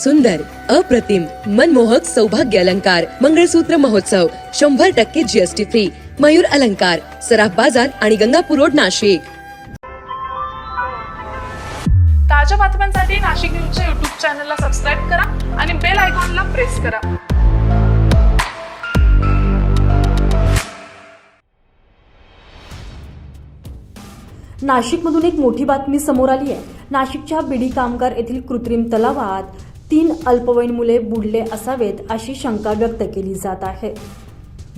सुंदर अप्रतिम मनमोहक सौभाग्य अलंकार मंगळसूत्र महोत्सव शंभर टक्के जीएसटी फ्री मयूर अलंकार सराफ बाजार आणि गंगापूर रोड नाशिक. ताज्या बातम्यांसाठी नाशिक न्यूजच्या युट्यूब चॅनलला सबस्क्राईब करा आणि बेल आयकॉनला प्रेस करा. नाशिकमधून एक मोठी बातमी समोर आली आहे. नाशिकच्या बिडी कामगार येथील कृत्रिम तलावात तीन अल्पवयीन मुले बुडले असावेत अशी शंका व्यक्त केली जात आहे.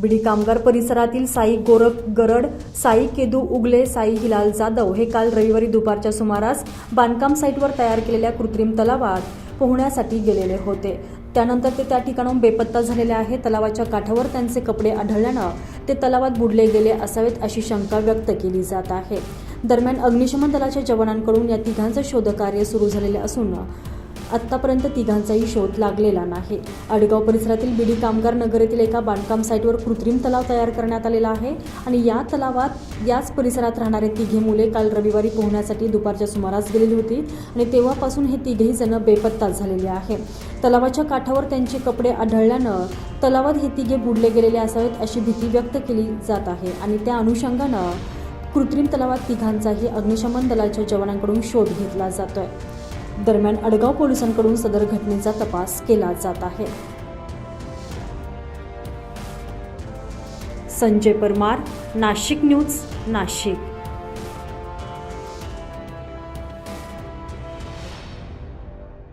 बिडी कामगार परिसरातील साई गोरख गरड साई केदू उगले साई हिलाल जाधव हे काल रविवारी दुपारच्या सुमारास बांधकाम साईटवर तयार केलेल्या कृत्रिम तलावात पोहण्यासाठी गेलेले होते. त्यानंतर ते त्या ठिकाणाहून बेपत्ता झालेले आहे. तलावाच्या काठावर त्यांचे कपडे आढळल्यानं ते तलावात बुडले गेले असावेत अशी शंका व्यक्त केली जात आहे. दरम्यान अग्निशमन दलाच्या जवानांकडून या तिघांचं शोधकार्य सुरू झालेले असून आत्तापर्यंत तिघांचाही शोध लागलेला नाही. अडगाव परिसरातील बिडी कामगार नगर येथील एका बांधकाम साईटवर कृत्रिम तलाव तयार करण्यात आलेला आहे आणि या तलावात याच परिसरात राहणारे तिघे मुले काल रविवारी पोहण्यासाठी दुपारच्या सुमारास गेलेली होती आणि तेव्हापासून हे तिघेही जण बेपत्ता झालेले आहे. तलावाच्या काठावर त्यांचे कपडे आढळल्यानं तलावात हे तिघे बुडले गेलेले असावेत अशी भीती व्यक्त केली जात आहे आणि त्या अनुषंगानं कृत्रिम तलावात तिघांचाही अग्निशमन दलाच्या जवानांकडून शोध घेतला जातोय. दरम्यान अडगाव पोलिसांकडून सदर घटनेचा तपास केला जात आहे. संजय परमार नाशिक न्यूज नाशिक.